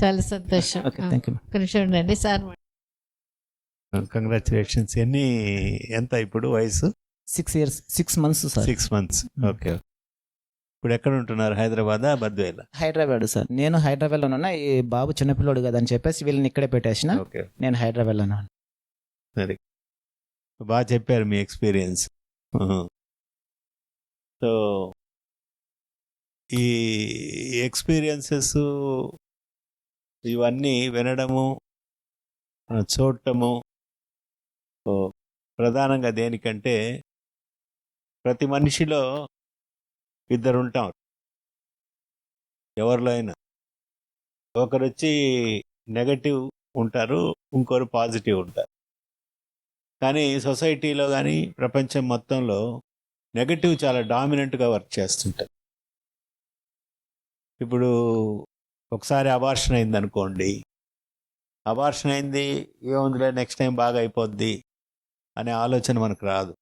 చాలా సంతోషం. Okay thank you ఉండండి సార్. కంగ్రాచులేషన్స్ ఎన్ని ఎంత ఇప్పుడు వయసు? Six years six months sir six months okay ఇప్పుడు ఎక్కడ ఉంటున్నారు? హైదరాబాదా బద్వేల హైదరాబాద్ సార్ నేను హైదరాబాద్లో ఉన్నా ఈ బాబు చిన్నపిల్లోడు కదా అని చెప్పేసి వీళ్ళని ఇక్కడే పెట్టేసిన. ఓకే నేను హైదరాబాద్లో ఉన్నాను. సరే బాగా చెప్పారు మీ ఎక్స్పీరియన్స్. సో ఈ ఎక్స్పీరియన్సెస్ ఇవన్నీ వినడము చూడటము ప్రధానంగా దేనికంటే ప్రతి మనిషిలో ఇద్దరు ఉంటాం ఎవరిలో అయినా. ఒకరు వచ్చి నెగటివ్ ఉంటారు ఇంకొకరు పాజిటివ్ ఉంటారు. కానీ సొసైటీలో కానీ ప్రపంచం మొత్తంలో నెగటివ్ చాలా డామినెంట్గా వర్క్ చేస్తుంటారు ఇప్పుడు ఒకసారి అబార్షన్ అయింది అనుకోండి అబార్షన్ అయింది ఏముందిలే నెక్స్ట్ టైం బాగా అయిపోద్ది అనే ఆలోచన మనకు రాదు.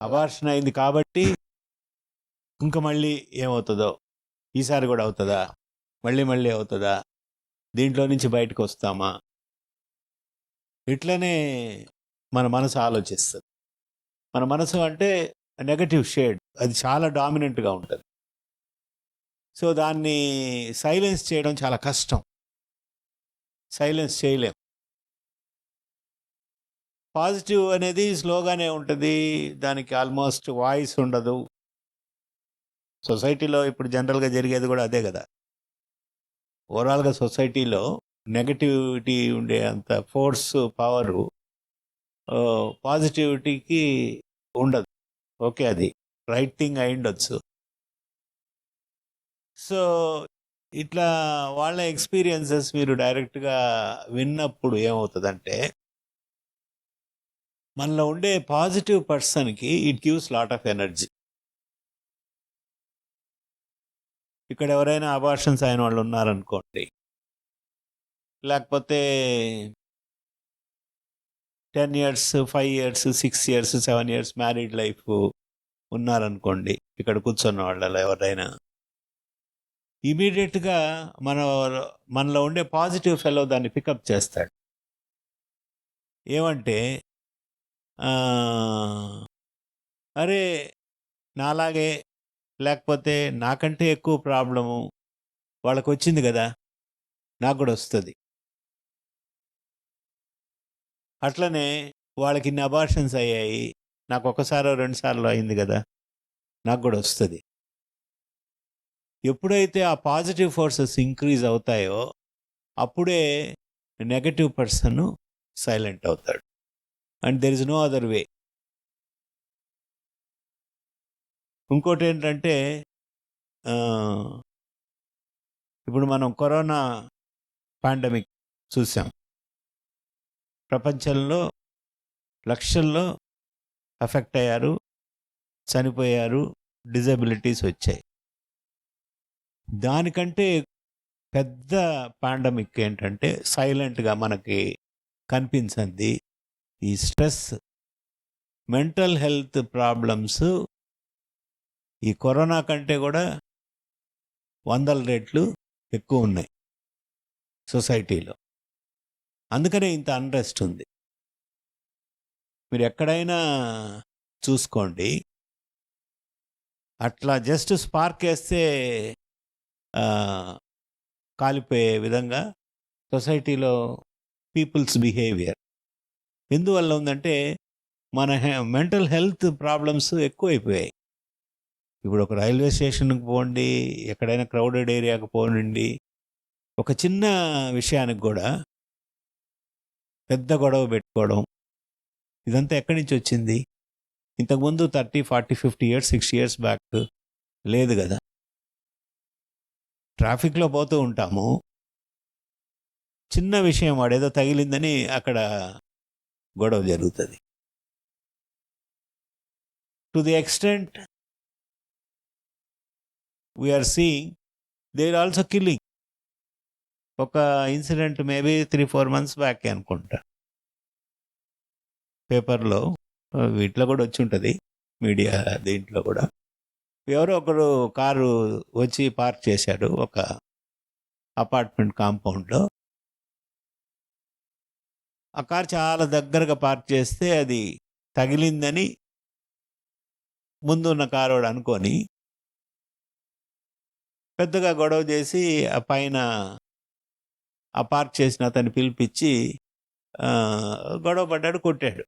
అబార్షన్ అయింది కాబట్టి ఇంకా మళ్ళీ ఏమవుతుందో? ఈసారి కూడా అవుతుందా? మళ్ళీ మళ్ళీ అవుతుందా? దీంట్లో నుంచి బయటకు వస్తామా? ఇట్లనే మన మనసు ఆలోచిస్తుంది. మన మనసు అంటే నెగటివ్ షేడ్. అది చాలా డామినెంట్గా ఉంటుంది. సో దాన్ని సైలెన్స్ చేయడం చాలా కష్టం. సైలెన్స్ చేయలేం. పాజిటివ్ అనేది స్లోగానే ఉంటుంది. దానికి ఆల్మోస్ట్ వాయిస్ ఉండదు. సొసైటీలో ఇప్పుడు జనరల్గా జరిగేది కూడా అదే కదా. ఓవరాల్గా సొసైటీలో నెగటివిటీ ఉండే అంత ఫోర్స్ పవరు పాజిటివిటీకి ఉండదు. ఓకే అది రైట్ థింగ్ అయి ఉండొచ్చు. సో ఇట్లా వాళ్ళ ఎక్స్పీరియన్సెస్ మీరు డైరెక్ట్గా విన్నప్పుడు ఏమవుతుందంటే మనలో ఉండే పాజిటివ్ పర్సన్కి it gives lot of energy. ఇక్కడ ఎవరైనా అబార్షన్స్ అయిన వాళ్ళు ఉన్నారనుకోండి. లేకపోతే ten years five years six years seven years married life ఉన్నారనుకోండి ఇక్కడ కూర్చున్న వాళ్ళలో ఎవరైనా ఇమీడియట్గా మన మనలో ఉండే పాజిటివ్ ఫెలో దాన్ని పికప్ చేస్తాడు. ఏమంటే అరే నాలాగే లేకపోతే నాకంటే ఎక్కువ ప్రాబ్లము వాళ్ళకు వచ్చింది కదా నాకు కూడా వస్తుంది. అట్లనే వాళ్ళకి ఇన్ని అబార్షన్స్ అయ్యాయి నాకు ఒకసారో రెండుసార్లు అయింది కదా నాకు కూడా వస్తుంది. ఎప్పుడైతే ఆ పాజిటివ్ ఫోర్సెస్ ఇంక్రీజ్ అవుతాయో అప్పుడే నెగటివ్ పర్సన్ సైలెంట్ అవుతాడు. And there is no other way ఇంకోటి ఏంటంటే ఇప్పుడు మనం కరోనా పాండమిక్ చూసాం. ప్రపంచంలో లక్షల్లో అఫెక్ట్ అయ్యారు చనిపోయారు డిజబిలిటీస్ వచ్చాయి. దానికంటే పెద్ద పాండమిక్ ఏంటంటే సైలెంట్గా మనకి కనిపించింది ఈ స్ట్రెస్ మెంటల్ హెల్త్ ప్రాబ్లమ్స్. ఈ కరోనా కంటే కూడా వందల రెట్లు ఎక్కువ ఉన్నాయి సొసైటీలో. అందుకనే ఇంత అన్రెస్ట్ ఉంది. మీరు ఎక్కడైనా చూసుకోండి. అట్లా జస్ట్ స్పార్క్ వేస్తే కాలిపోయే విధంగా సొసైటీలో పీపుల్స్ బిహేవియర్. ఎందువల్ల ఉందంటే మన మెంటల్ హెల్త్ ప్రాబ్లమ్స్ ఎక్కువైపోయాయి. ఇప్పుడు ఒక రైల్వే స్టేషన్కి పోండి ఎక్కడైనా క్రౌడెడ్ ఏరియాకి పోనండి ఒక చిన్న విషయానికి కూడా పెద్ద గొడవ పెట్టుకోవడం ఇదంతా ఎక్కడి నుంచి వచ్చింది? ఇంతకుముందు thirty forty fifty years sixty years back లేదు కదా. ట్రాఫిక్లో పోతూ ఉంటాము. చిన్న విషయం వాడేదో తగిలిందని అక్కడ గొడవ జరుగుతుంది. To the extent we're seeing they are also killing ఒక incident maybe three four months back అనుకుంటా. పేపర్లో వీటిలో కూడా వచ్చి ఉంటుంది. మీడియా దీంట్లో కూడా. ఎవరో ఒకడు కారు వచ్చి పార్క్ చేశాడు ఒక అపార్ట్మెంట్ కాంపౌండ్లో. ఆ కార్ చాలా దగ్గరగా పార్క్ చేస్తే అది తగిలిందని ముందున్న కారు వాడు అనుకొని పెద్దగా గొడవ చేసి ఆ పైన ఆ పార్క్ చేసిన అతన్ని పిలిపించి గొడవ పడ్డాడు కొట్టాడు.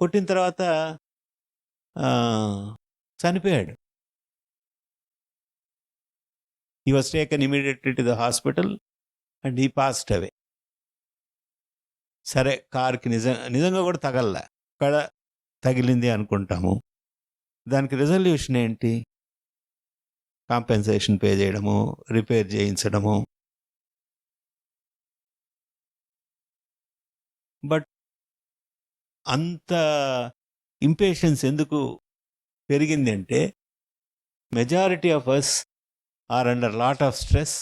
కొట్టిన తర్వాత చనిపోయాడు. ఈ was taken immediately to the hospital and ఈ పాస్ట్ అవే సరే కార్కి నిజం నిజంగా కూడా తగల్ల. అక్కడ తగిలింది అనుకుంటాము. దానికి రిజల్యూషన్ ఏంటి? కాంపెన్సేషన్ పే చేయడము రిపేర్ చేయించడము. బట్ అంత ఇంపేషన్స్ ఎందుకు పెరిగింది అంటే majority of us are under lot of stress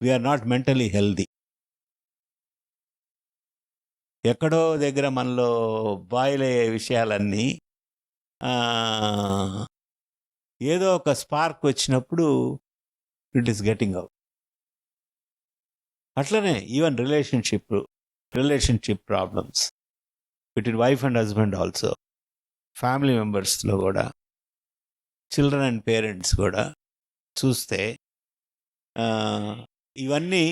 we're not mentally healthy ఎక్కడో దగ్గర మనలో బాయిల్ అయ్యే విషయాలన్నీ ఏదో ఒక స్పార్క్ వచ్చినప్పుడు ఇట్ ఈస్ గెటింగ్ అవుట్ అట్లనే even relationship relationship problems between wife and husband also family మెంబర్స్లో కూడా చిల్డ్రన్ అండ్ పేరెంట్స్ కూడా చూస్తే ఇవన్నీ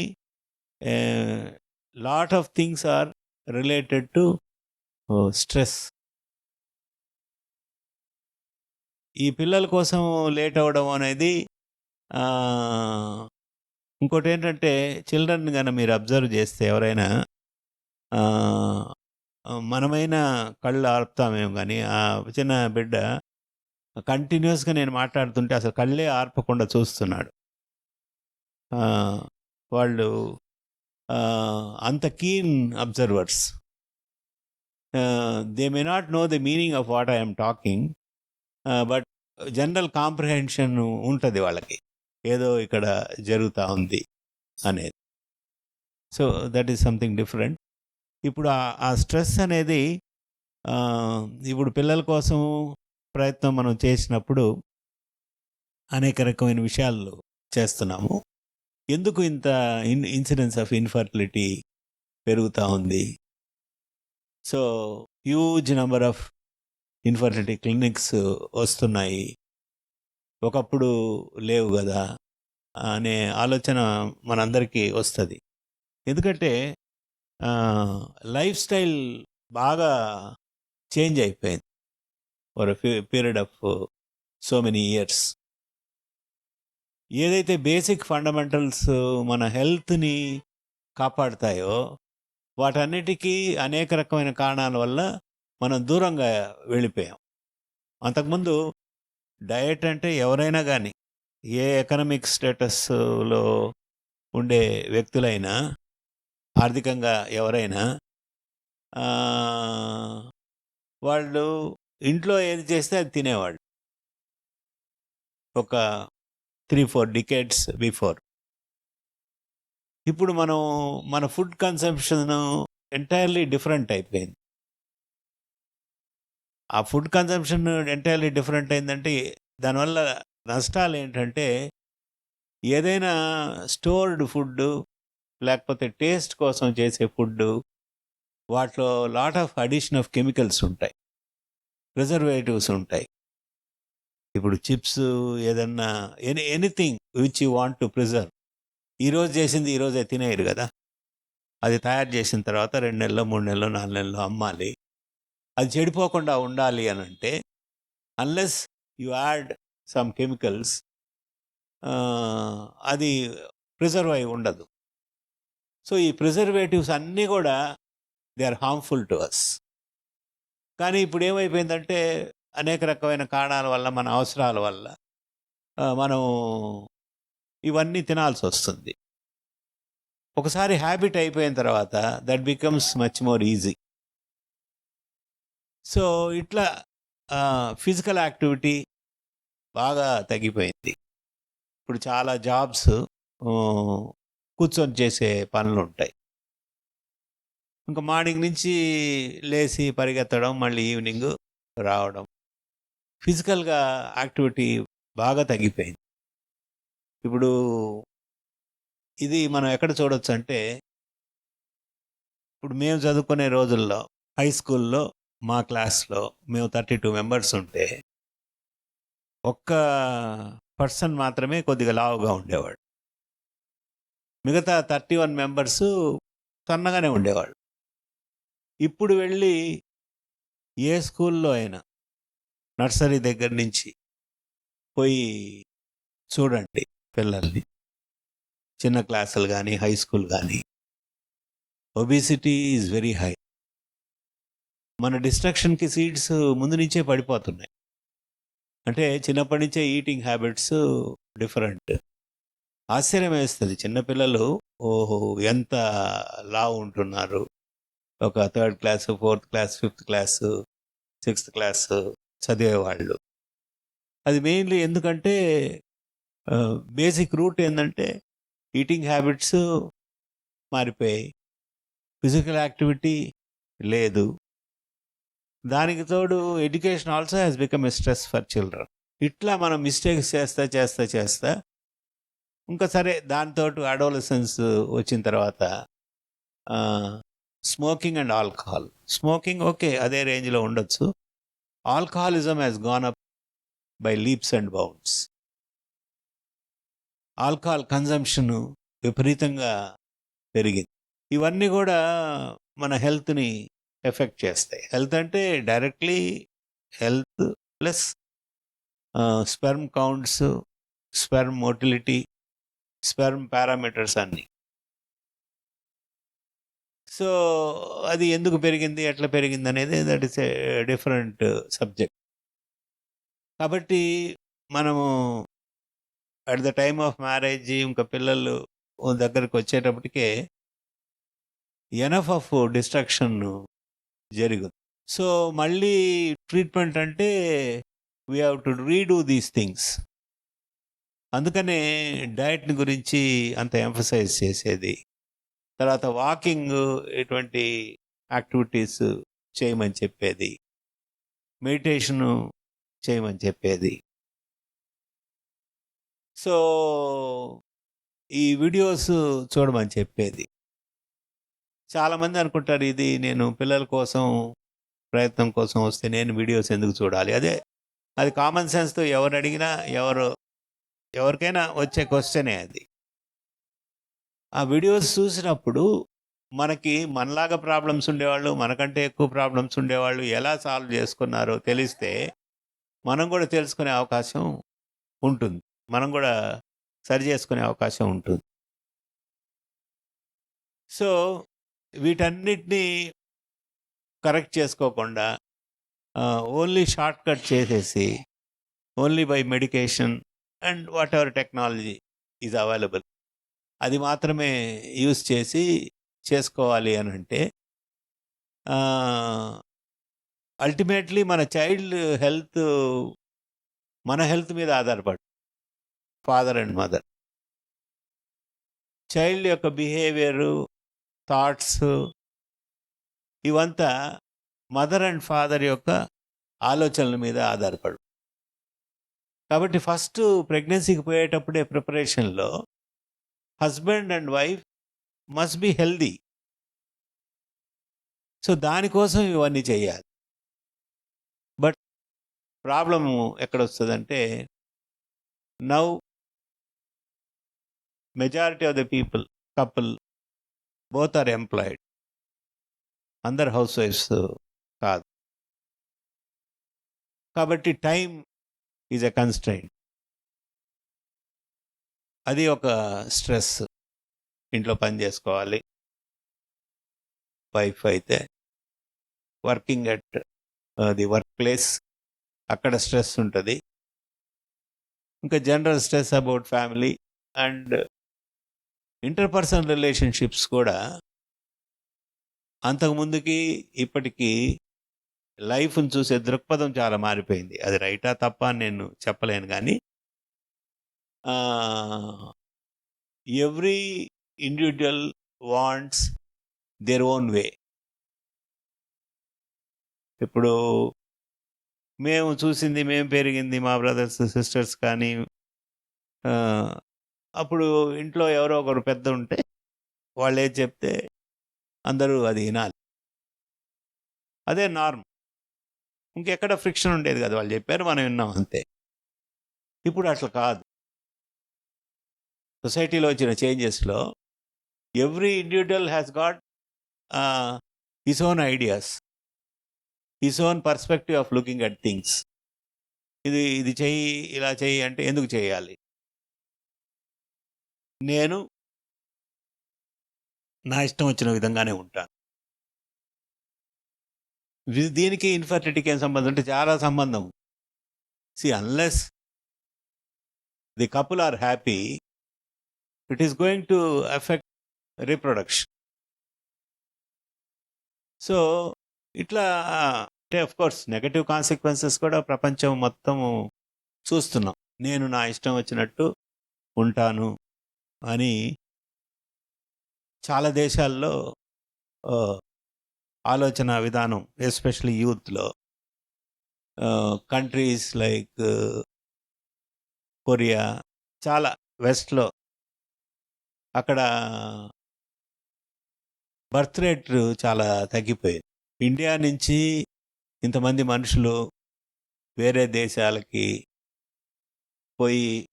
lot of things are related to stress. ఈ పిల్లల కోసం లేట్ అవ్వడం అనేది ఇంకోటి ఏంటంటే చిల్డ్రన్ కానీ మీరు అబ్జర్వ్ చేస్తే ఎవరైనా మనమైన కళ్ళు ఆర్పుతామేమో కానీ ఆ చిన్న బిడ్డ కంటిన్యూస్గా నేను మాట్లాడుతుంటే అసలు కళ్ళే ఆర్పకుండా చూస్తున్నాడు. వాళ్ళు అంత keen observers they may not know the meaning of what I'm talking but general comprehension ఉంటుంది వాళ్ళకి. ఏదో ఇక్కడ జరుగుతూ ఉంది అనేది. So that is something different ఇప్పుడు ఆ- స్ట్రెస్ అనేది ఇప్పుడు పిల్లల కోసం ప్రయత్నం మనం చేసినప్పుడు అనేక రకమైన విషయాలు చేస్తున్నాము. ఎందుకు ఇంత ఇన్ ఇన్సిడెన్స్ ఆఫ్ ఇన్ఫర్టిలిటీ పెరుగుతూ ఉంది? So huge number of infertility clinics వస్తున్నాయి. ఒకప్పుడు లేవు కదా అనే ఆలోచన మనందరికీ వస్తుంది. ఎందుకంటే లైఫ్ స్టైల్ బాగా చేంజ్ అయిపోయింది. For period of so many years. ఏదైతే బేసిక్ ఫండమెంటల్స్ మన హెల్త్ని కాపాడుతాయో వాటన్నిటికీ అనేక రకమైన కారణాల వల్ల మనం దూరంగా వెళ్ళిపోయాం. అంతకుముందు డయట్ అంటే ఎవరైనా కానీ ఏ ఎకనామిక్ స్టేటస్లో ఉండే వ్యక్తులైనా ఆర్థికంగా ఎవరైనా వాళ్ళు ఇంట్లో ఏది చేస్తే అది తినేవాళ్ళు. ఒక త్రీ ఫోర్ డికెట్స్ బిఫోర్. ఇప్పుడు మనం మన ఫుడ్ కన్సంప్షన్ ఎంటైర్లీ డిఫరెంట్ అయిపోయింది. ఆ ఫుడ్ కన్సంప్షన్ ఎంటైర్లీ డిఫరెంట్ అయిందంటే దానివల్ల నష్టాలు ఏంటంటే ఏదైనా స్టోర్డ్ ఫుడ్ లేకపోతే టేస్ట్ కోసం చేసే ఫుడ్ వాటిలో lot of addition of chemicals ఉంటాయి. ప్రిజర్వేటివ్స్ ఉంటాయి. ఇప్పుడు చిప్స్ ఏదన్నా any anything which you want to preserve ఈరోజు చేసింది ఈరోజే తినేయరు కదా. అది తయారు చేసిన తర్వాత రెండు నెలలు మూడు నెలలు నాలుగు నెలలు అమ్మాలి. అది చెడిపోకుండా ఉండాలి అని అంటే unless you add some chemicals అది ప్రిజర్వ్ అయి ఉండదు. సో ఈ ప్రిజర్వేటివ్స్ అన్నీ కూడా they are harmful to us కానీ ఇప్పుడు ఏమైపోయిందంటే అనేక రకమైన కారణాల వల్ల మన అవసరాల వల్ల మనం ఇవన్నీ తినాల్సి వస్తుంది. ఒకసారి హ్యాబిట్ అయిపోయిన తర్వాత that becomes much more easy so ఇట్లా ఫిజికల్ యాక్టివిటీ బాగా తగ్గిపోయింది. ఇప్పుడు చాలా జాబ్స్ కూర్చొని చేసే పనులు ఉంటాయి ఇంకా మార్నింగ్ నుంచి లేచి పరిగెత్తడం మళ్ళీ ఈవినింగ్ రావడం. ఫిజికల్గా యాక్టివిటీ బాగా తగ్గిపోయింది. ఇప్పుడు ఇది మనం ఎక్కడ చూడొచ్చు అంటే ఇప్పుడు మేము చదువుకునే రోజుల్లో హై స్కూల్లో మా క్లాస్లో మేము థర్టీ టూ మెంబర్స్ ఉంటే ఒక్క పర్సన్ మాత్రమే కొద్దిగా లావుగా ఉండేవాడు. మిగతా థర్టీ వన్ మెంబర్స్ సన్నగానే ఉండేవాళ్ళు. ఇప్పుడు వెళ్ళి ఏ స్కూల్లో అయినా నర్సరీ దగ్గర నుంచి పోయి చూడండి పిల్లల్ని. చిన్న క్లాసులు కానీ హై స్కూల్ కానీ ఒబిసిటీ ఈజ్ వెరీ హై. మన డిస్ట్రక్షన్కి సీడ్స్ ముందు నుంచే పడిపోతున్నాయి. అంటే చిన్నప్పటి నుంచే ఈటింగ్ హ్యాబిట్స్ డిఫరెంట్. ఆశ్చర్యం వేస్తుంది. చిన్నపిల్లలు ఓహో ఎంత లావు ఉంటున్నారు. ఒక third class fourth class fifth class sixth class చదివేవాళ్ళు. అది మెయిన్లీ ఎందుకంటే బేసిక్ రూట్ ఏంటంటే ఈటింగ్ హ్యాబిట్స్ మారిపోయాయి. ఫిజికల్ యాక్టివిటీ లేదు. దానికి తోడు education also has become a stress for children. ఇట్లా మనం మిస్టేక్స్ చేస్తా చేస్తా చేస్తా ఇంకా సరే దాంతో అడోలసెన్స్ వచ్చిన తర్వాత smoking and alcohol. Smoking okay అదే రేంజ్లో ఉండొచ్చు. Alcoholism has gone up by leaps and bounds alcohol consumption విపరీతంగా పెరిగింది. ఇవన్నీ కూడా మన హెల్త్ని ఎఫెక్ట్ చేస్తాయి. హెల్త్ అంటే directly health plus sperm counts sperm motility sperm parameters అన్నీ. సో అది ఎందుకు పెరిగింది ఎట్లా పెరిగింది అనేది that is a different subject కాబట్టి మనము at the time of marriage ఇంకా పిల్లలు దగ్గరికి వచ్చేటప్పటికే ఎనఫ్ ఆఫ్ డిస్ట్రక్షన్ జరుగుతుంది సో మళ్ళీ ట్రీట్మెంట్ అంటే we have to redo these things అందుకనే డయట్ని గురించి అంత ఎంఫసైజ్ చేసేది. తర్వాత వాకింగ్ ఇటువంటి యాక్టివిటీస్ చేయమని చెప్పేది. మెడిటేషను చేయమని చెప్పేది. సో ఈ వీడియోస్ చూడమని చెప్పేది. చాలామంది అనుకుంటారు ఇది నేను పిల్లల కోసం ప్రయత్నం కోసం వస్తే నేను వీడియోస్ ఎందుకు చూడాలి? అదే అది కామన్ సెన్స్తో ఎవరు అడిగినా ఎవరు ఎవరికైనా వచ్చే క్వశ్చనే అది. ఆ వీడియోస్ చూసినప్పుడు మనకి మనలాగా ప్రాబ్లమ్స్ ఉండేవాళ్ళు మనకంటే ఎక్కువ ప్రాబ్లమ్స్ ఉండేవాళ్ళు ఎలా సాల్వ్ చేసుకున్నారో తెలిస్తే మనం కూడా తెలుసుకునే అవకాశం ఉంటుంది. మనం కూడా సరి చేసుకునే అవకాశం ఉంటుంది. సో వీటన్నిటినీ కరెక్ట్ చేసుకోకుండా ఓన్లీ షార్ట్ కట్ చేసేసి only by medication and whatever technology is available. అది మాత్రమే యూస్ చేసి చేసుకోవాలి అని అంటే అల్టిమేట్లీ మన చైల్డ్ హెల్త్ మన హెల్త్ మీద ఆధారపడు ఫాదర్ అండ్ మదర్. చైల్డ్ యొక్క బిహేవియరు థాట్స్ ఇవంతా మదర్ అండ్ ఫాదర్ యొక్క ఆలోచనల మీద ఆధారపడు. కాబట్టి ఫస్ట్ ప్రెగ్నెన్సీకి పోయేటప్పుడే ప్రిపరేషన్లో husband and wife must be healthy. So దానికోసం ఇవన్నీ చేయాలి. But problem ఎక్కడొస్తుందంటే now majority of the people couple both are employed. అందరు హౌస్ వైఫ్స్ కాదు. కాబట్టి టైం ఈజ్ ఎ కన్స్ట్రైంట్ అది ఒక స్ట్రెస్ ఇంట్లో పని చేసుకోవాలి. వైఫ్ అయితే working at the workplace అక్కడ స్ట్రెస్ ఉంటుంది. ఇంకా general stress about family and interpersonal relationships కూడా అంతకుముందుకి ఇప్పటికీ లైఫ్ని చూసే దృక్పథం చాలా మారిపోయింది. అది రైటా తప్ప నేను చెప్పలేను కానీ every individual wants their own way. ఇప్పుడు మేము చూసింది మేము పెరిగింది మా బ్రదర్స్ సిస్టర్స్ కానీ అప్పుడు ఇంట్లో ఎవరో ఒకరు పెద్ద ఉంటే వాళ్ళు చెప్తే అందరూ అది వినాలి. అదే నార్మ్. ఇంకెక్కడ ఫ్రిక్షన్ ఉండేది కదా. వాళ్ళు చెప్పారు మనం విన్నాం అంతే. ఇప్పుడు అట్లా కాదు. సొసైటీలో వచ్చిన చేంజెస్లో every individual has got his own ideas his own perspective of looking at things. ఇది ఇది చెయ్యి ఇలా చెయ్యి అంటే ఎందుకు చేయాలి? నేను నా ఇష్టం వచ్చిన విధంగానే ఉంటాను దీనికి ఇన్ఫర్టిలిటీకి ఏం సంబంధం? అంటే చాలా సంబంధం. See unless the couple are happy it is going to effect reproduction so ఇట్లా అంటే ఆఫ్ కోర్స్ నెగటివ్ కాన్సిక్వెన్సెస్ కూడా ప్రపంచం మొత్తం చూస్తున్నాం. నేను నా ఇష్టం వచ్చినట్టు ఉంటాను అని చాలా దేశాల్లో ఆలోచన విధానం ఎస్పెషల్లీ యూత్లో. కంట్రీస్ లైక్ కొరియా చాలా వెస్ట్లో. అక్కడ బర్త్ రేట్ చాలా తగ్గిపోయింది. ఇండియా నుంచి ఇంతమంది మనుషులు వేరే దేశాలకి పోయి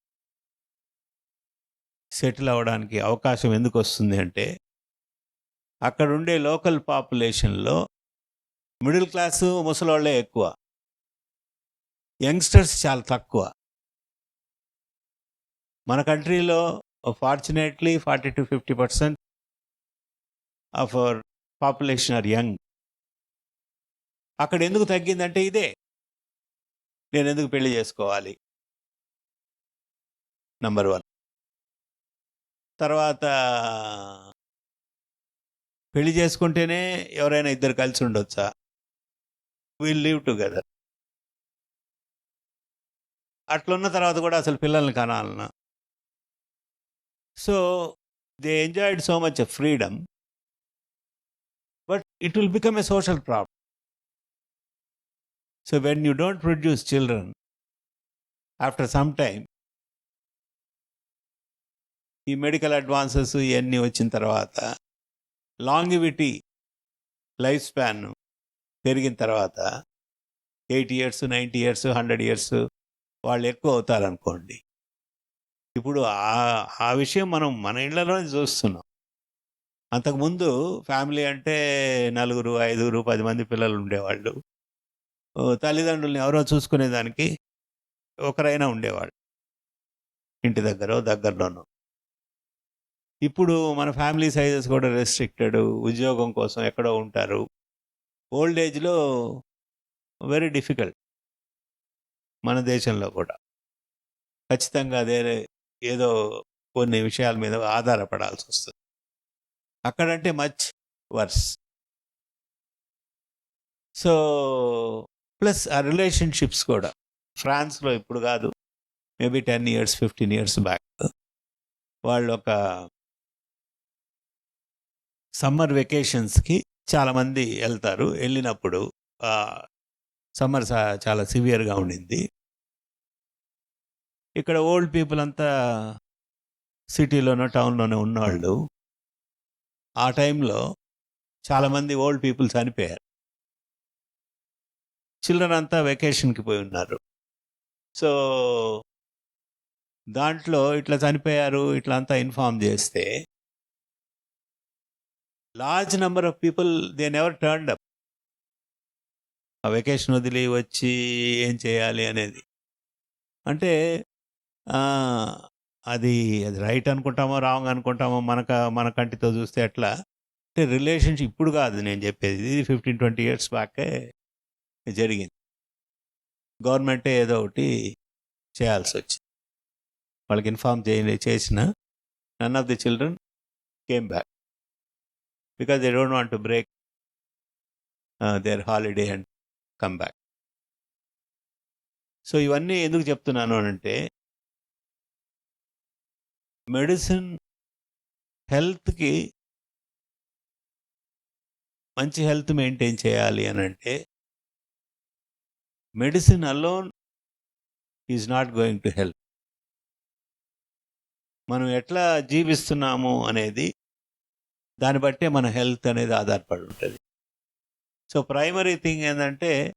సెటిల్ అవ్వడానికి అవకాశం ఎందుకు వస్తుంది అంటే అక్కడ ఉండే లోకల్ పాపులేషన్లో మిడిల్ క్లాసు ముసలోళ్ళే ఎక్కువ. యంగ్స్టర్స్ చాలా తక్కువ. మన కంట్రీలో fortunately forty to fifty percent of our population are young. అక్కడ ఎందుకు తగ్గిందంటే ఇదే. నేను ఎందుకు పెళ్ళి చేసుకోవాలి? Number one. తర్వాత పెళ్ళి చేసుకుంటేనే ఎవరైనా ఇద్దరు కలిసి ఉండొచ్చా? విల్ లివ్ టుగెదర్ అట్లున్న తర్వాత కూడా అసలు పిల్లల్ని కనాలన్నా so they enjoyed so much freedom but it will become a social problem so when you don't produce children after some time ఈ మెడికల్ అడ్వాన్సెస్ ఇవన్నీ వచ్చిన తర్వాత లాంగివిటీ లైఫ్ స్పాన్ పెరిగిన తర్వాత eighty years ninety years hundred years వాళ్ళు ఎక్కువ అవుతారనుకోండి. ఇప్పుడు ఆ ఆ విషయం మనం మన ఇళ్ళలోనే చూస్తున్నాం. అంతకుముందు ఫ్యామిలీ అంటే నలుగురు ఐదుగురు పది మంది పిల్లలు ఉండేవాళ్ళు. తల్లిదండ్రుల్ని ఎవరో చూసుకునేదానికి ఒకరైనా ఉండేవాళ్ళు. ఇంటి దగ్గర దగ్గరలోనూ. ఇప్పుడు మన ఫ్యామిలీ సైజెస్ కూడా రెస్ట్రిక్టెడ్ ఉద్యోగం కోసం ఎక్కడో ఉంటారు. ఓల్డ్ ఏజ్లో వెరీ డిఫికల్ట్ మన దేశంలో కూడా. ఖచ్చితంగా అదే ఏదో కొన్ని విషయాల మీద ఆధారపడాల్సి వస్తుంది. అక్కడంటే మచ్ వర్స్ సో ప్లస్ ఆ రిలేషన్షిప్స్ కూడా. ఫ్రాన్స్లో ఇప్పుడు కాదు. Maybe ten years fifteen years back వాళ్ళు ఒక సమ్మర్ వెకేషన్స్కి చాలామంది వెళ్తారు. వెళ్ళినప్పుడు సమ్మర్ చాలా సివియర్గా ఉండింది. ఇక్కడ ఓల్డ్ పీపుల్ అంతా సిటీలోనో టౌన్లోనో ఉన్నవాళ్ళు ఆ టైంలో చాలామంది ఓల్డ్ పీపుల్ చనిపోయారు. చిల్డ్రన్ అంతా వెకేషన్కి పోయి ఉన్నారు. సో దాంట్లో ఇట్లా చనిపోయారు ఇట్లా అంతా ఇన్ఫార్మ్ చేస్తే large number of people they never turned up ఆ వెకేషన్ వదిలి వచ్చి ఏం చేయాలి అనేది. అంటే అది అది రైట్ అనుకుంటామో రాంగ్ అనుకుంటామో మనక మన కంటితో చూస్తే ఎట్లా? అంటే రిలేషన్షిప్ ఇప్పుడు కాదు నేను చెప్పేది. ఇది ఫిఫ్టీన్ ట్వంటీ ఇయర్స్ బ్యాకే జరిగింది. గవర్నమెంటే ఏదో ఒకటి చేయాల్సి వచ్చింది. వాళ్ళకి ఇన్ఫార్మ్ చేయ చేసిన none of the children came back because they don't want to break their holiday and come back so ఇవన్నీ ఎందుకు చెప్తున్నాను అంటే మెడిసిన్ హెల్త్కి మంచి హెల్త్ మెయింటైన్ చేయాలి అని అంటే medicine alone is not going to help మనం ఎట్లా జీవిస్తున్నాము అనేది దాన్ని బట్టే మన హెల్త్ అనేది ఆధారపడి ఉంటుంది. సో ప్రైమరీ థింగ్ ఏంటంటే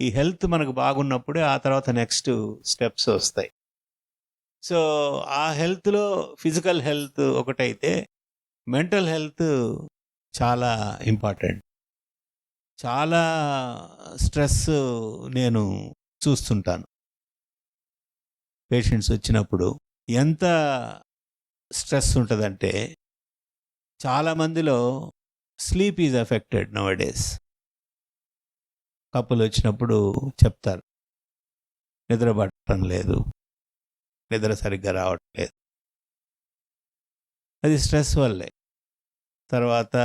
ఈ హెల్త్ మనకు బాగున్నప్పుడే ఆ తర్వాత నెక్స్ట్ స్టెప్స్ వస్తాయి. సో ఆ హెల్త్లో ఫిజికల్ హెల్త్ ఒకటైతే మెంటల్ హెల్త్ చాలా ఇంపార్టెంట్. చాలా స్ట్రెస్ నేను చూస్తుంటాను. పేషెంట్స్ వచ్చినప్పుడు ఎంత స్ట్రెస్ ఉంటుందంటే చాలామందిలో sleep is affected nowadays కప్పులు వచ్చినప్పుడు చెప్తారు నిద్ర పట్టడం లేదు నిద్ర సరిగ్గా రావట్లేదు అది స్ట్రెస్ వల్లే. తర్వాత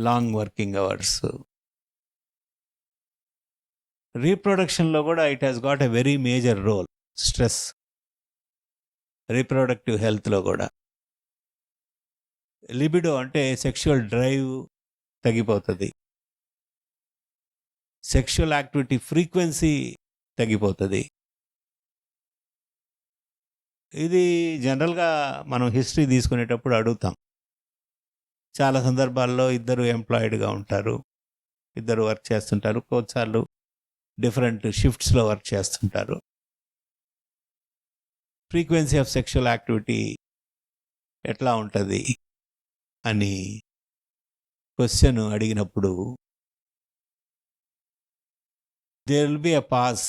లాంగ్ వర్కింగ్ అవర్స్. రీప్రొడక్షన్లో కూడా it has got a very major role stress. Reproductive హెల్త్లో కూడా. లిబిడో అంటే సెక్షువల్ డ్రైవ్ తగ్గిపోతుంది. సెక్షువల్ యాక్టివిటీ ఫ్రీక్వెన్సీ తగ్గిపోతుంది. ఇది జనరల్గా మనం హిస్టరీ తీసుకునేటప్పుడు అడుగుతాం. చాలా సందర్భాల్లో ఇద్దరు ఎంప్లాయిడ్గా ఉంటారు. ఇద్దరు వర్క్ చేస్తుంటారు. కొన్నిసార్లు డిఫరెంట్ షిఫ్ట్స్లో వర్క్ చేస్తుంటారు. ఫ్రీక్వెన్సీ ఆఫ్ సెక్షువల్ యాక్టివిటీ ఎట్లా ఉంటుంది? అని క్వశ్చన్ అడిగినప్పుడు there will be a pause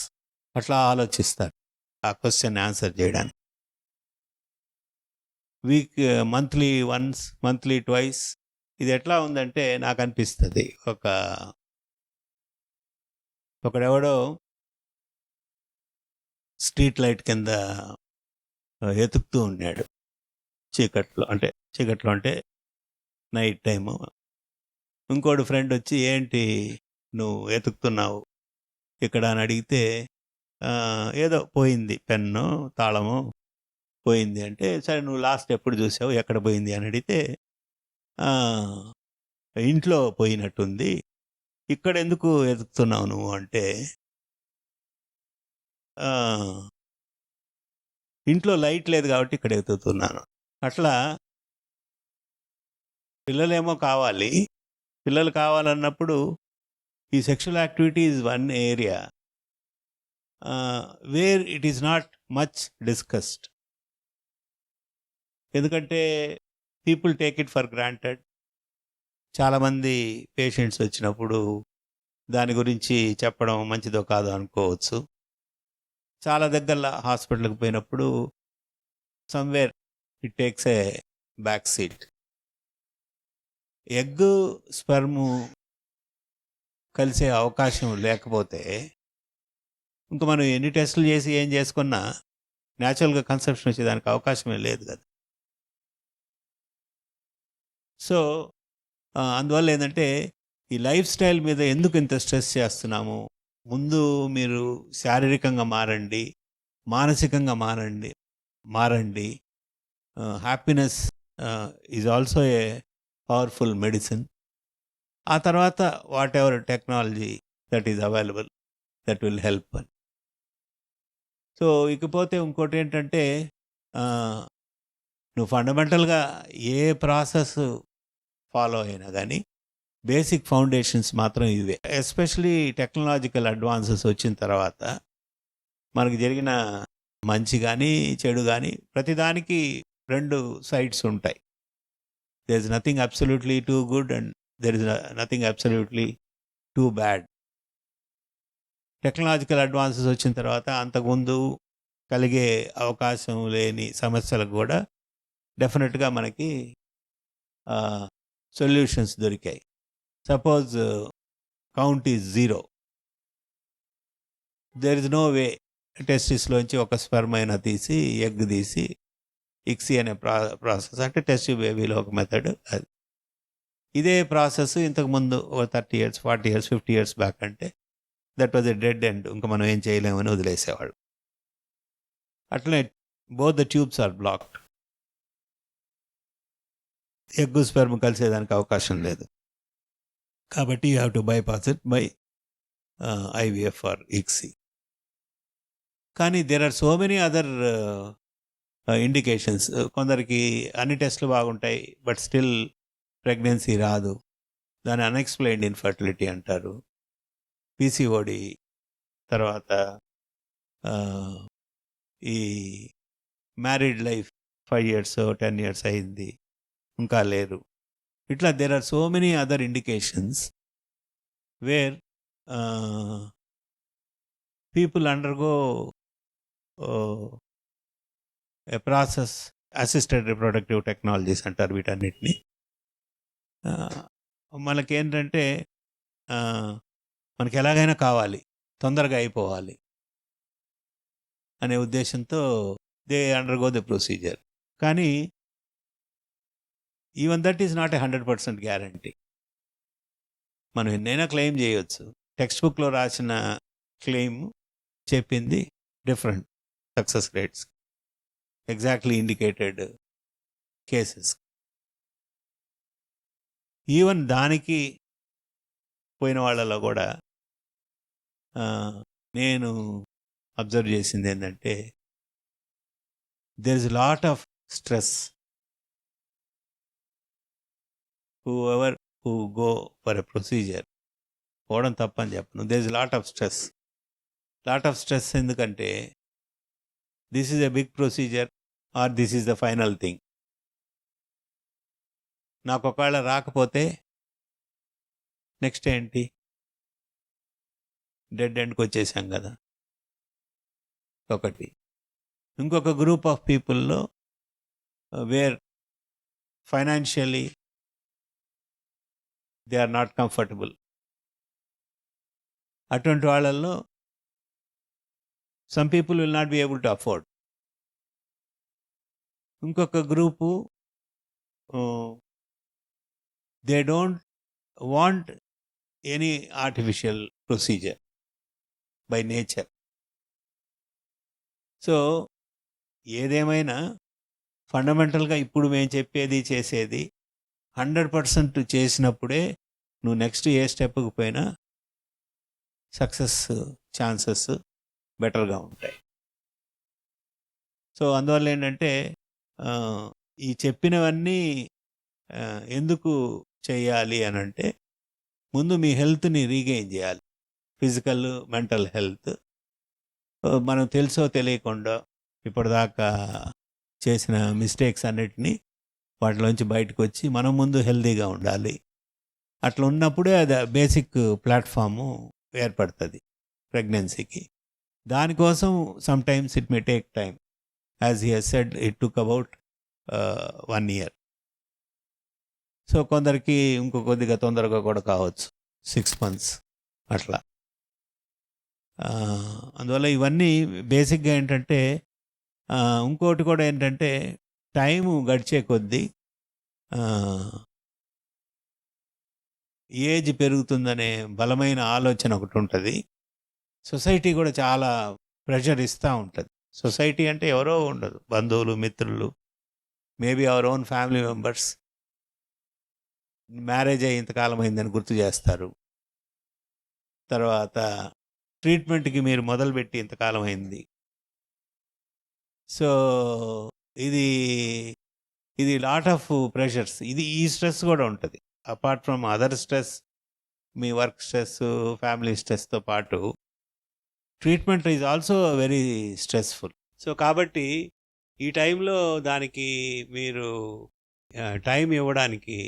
అట్లా ఆలోచిస్తారు ఆ క్వశ్చన్ ఆన్సర్ చేయడానికి. Week monthly once monthly twice ఇది ఎట్లా ఉందంటే నాకు అనిపిస్తుంది ఒక ఒకడెవడో స్ట్రీట్ లైట్ కింద ఎతుకుతూ ఉన్నాడు. చీకట్లో అంటే చీకట్లో అంటే నైట్ టైము. ఇంకోటి ఫ్రెండ్ వచ్చి ఏంటి నువ్వు వెతుకుతున్నావు? ఇక్కడ అని అడిగితే ఏదో పోయింది పెన్ను తాళము పోయింది. అంటే సరే నువ్వు లాస్ట్ ఎప్పుడు చూసావు? ఎక్కడ పోయింది? అని అడిగితే ఇంట్లో పోయినట్టుంది. ఇక్కడ ఎందుకు ఎతుకుతున్నావు నువ్వు? అంటే ఇంట్లో లైట్ లేదు కాబట్టి ఇక్కడ ఎతుకుతున్నాను అట్లా పిల్లలేమో కావాలి. పిల్లలు కావాలన్నప్పుడు ఈ sexual activity is one area where it is not much discussed ఎందుకంటే people take it for granted చాలామంది పేషెంట్స్ వచ్చినప్పుడు దాని గురించి చెప్పడం మంచిదో కాదో అనుకోవచ్చు. చాలా దగ్గర హాస్పిటల్కి పోయినప్పుడు somewhere it takes a back seat egg sperm కలిసే అవకాశం లేకపోతే ఇంకా మనం ఎన్ని టెస్టులు చేసి ఏం చేసుకున్నా న్యాచురల్గా కన్సెప్షన్ వచ్చేదానికి అవకాశమే లేదు కదా. సో అందువల్ల ఏంటంటే ఈ లైఫ్ స్టైల్ మీద ఎందుకు ఇంత స్ట్రెస్ చేస్తున్నాము? ముందు మీరు శారీరకంగా మారండి మానసికంగా మారండి మారండి. Happiness is also a powerful medicine. ఆ తర్వాత whatever technology that is available that will help అని. సో ఇకపోతే ఇంకోటి ఏంటంటే నువ్వు ఫండమెంటల్గా ఏ ప్రాసెస్ ఫాలో అయినా కానీ బేసిక్ ఫౌండేషన్స్ మాత్రం ఇవే. ఎస్పెషలీ టెక్నాలజికల్ అడ్వాన్సెస్ వచ్చిన తర్వాత మనకి జరిగిన మంచి కానీ చెడు కానీ ప్రతిదానికి రెండు సైడ్స్ ఉంటాయి. There is nothing absolutely too good and there is nothing absolutely too bad technological advances వచ్చిన తర్వాత అంతకుముందు కలిగే అవకాశం లేని సమస్యలకు కూడా డెఫినెట్గా మనకి సొల్యూషన్స్ దొరికాయి. Suppose count is zero there is no way టెస్టిస్లోంచి ఒక స్పెర్మైనా తీసి ఎగ్ తీసి ఇక్సీ అనే ప్రా ప్రాసెస్ అంటే టెస్ట్ బేబీలో ఒక మెథడ్ అది. ఇదే ప్రాసెస్ ఇంతకుముందు ఒక thirty years forty years fifty years back అంటే that was a dead end ఇంకా మనం ఏం చేయలేమని వదిలేసేవాళ్ళు. అట్లనే both the tubes are blocked egg sperm కలిసేదానికి అవకాశం లేదు. కాబట్టి you have to bypass it by IVF or ICSI కానీ there are so many other indications కొందరికి అన్ని టెస్ట్లు బాగుంటాయి బట్ స్టిల్ ప్రెగ్నెన్సీ రాదు. దాని అన్ఎక్స్ప్లెయిన్డ్ ఇన్ఫర్టిలిటీ అంటారు. పీసీఓడి తర్వాత ఈ married life five years ten years అయింది. ఇంకా లేరు. ఇట్లా there are so many other indications where people undergo process assisted reproductive technologies అంటారు వీటన్నిటిని. మనకి మనకేంటంటే మనకి ఎలాగైనా కావాలి తొందరగా అయిపోవాలి అనే ఉద్దేశంతో దే అండర్గో ద ప్రొసీజర్. కానీ even that is not a hundred percent guarantee. మనం ఎన్నైనా క్లెయిమ్ చేయొచ్చు. టెక్స్ట్ బుక్లో రాసిన క్లెయిమ్ చెప్పింది different success rates exactly indicated cases. Even దానికి పోయిన వాళ్ళలో కూడా నేను అబ్జర్వ్ చేసింది ఏంటంటే there is lot of stress whoever who go for a procedure పోవడం తప్పని చెప్పను. There is lot of stress lot of stress ఎందుకంటే this is a big procedure or this is the final thing. నాకు ఒకవేళ రాకపోతే next ఏంటి? Dead ఎండ్కి వచ్చేసాం కదా. ఒకటి. ఇంకొక group of పీపుల్లో where financially they are not comfortable అటువంటి వాళ్ళల్లో some people will not be able to afford ఇంకొక group they don't want any artificial procedure by nature. So ఏదేమైనా ఫండమెంటల్గా ఇప్పుడు మేము చెప్పేది చేసేది హండ్రెడ్ పర్సెంట్ చేసినప్పుడే నువ్వు నెక్స్ట్ ఏ స్టెప్కి పోయినా సక్సెస్ ఛాన్సెస్ బెటర్గా ఉంటాయి. సో అందువల్ల ఏంటంటే ఈ చెప్పినవన్నీ ఎందుకు చేయాలి అని అంటే ముందు మీ హెల్త్ని రీగెయిన్ చేయాలి. Physical mental health. మనం తెలుసో తెలియకుండా ఇప్పటిదాకా చేసిన మిస్టేక్స్ అన్నిటినీ వాటిలోంచి బయటకు వచ్చి మనం ముందు హెల్తీగా ఉండాలి. అట్లా ఉన్నప్పుడే అది బేసిక్ ప్లాట్ఫాము ఏర్పడుతుంది ప్రెగ్నెన్సీకి. దానికోసం sometimes it may take time as he said it took about one year so కొందరికి ఇంకో కొద్దిగా తొందరగా కూడా కావచ్చు. సిక్స్ మంత్స్ అట్లా. అందువల్ల ఇవన్నీ బేసిక్గా ఏంటంటే ఇంకోటి కూడా ఏంటంటే టైము గడిచే కొద్దీ ఏజ్ పెరుగుతుందనే బలమైన ఆలోచన ఒకటి ఉంటుంది. సొసైటీ కూడా చాలా ప్రెషర్ ఇస్తూ ఉంటుంది. సొసైటీ అంటే ఎవరో ఉండదు. బంధువులు మిత్రులు maybe our own family members. Marriage అయ్యి ఇంతకాలం అయిందని గుర్తు చేస్తారు. తర్వాత ట్రీట్మెంట్కి మీరు మొదలుపెట్టి ఇంతకాలం అయింది. సో ఇది ఇది లాట్ ఆఫ్ ప్రెషర్స్ ఇది ఈ స్ట్రెస్ కూడా ఉంటుంది. అపార్ట్ ఫ్రమ్ అదర్ స్ట్రెస్ మీ వర్క్ స్ట్రెస్ ఫ్యామిలీ స్ట్రెస్తో పాటు treatment is also very stressful. So కాబట్టి ఈ టైంలో దానికి మీరు టైం ఇవ్వడానికి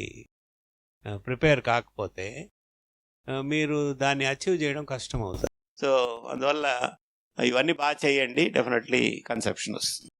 ప్రిపేర్ కాకపోతే మీరు దాన్ని అచీవ్ చేయడం కష్టం అవుతుంది సో అందువల్ల ఇవన్నీ బాగా చేయండి. డెఫినెట్లీ కన్సెప్షన్ వస్తుంది.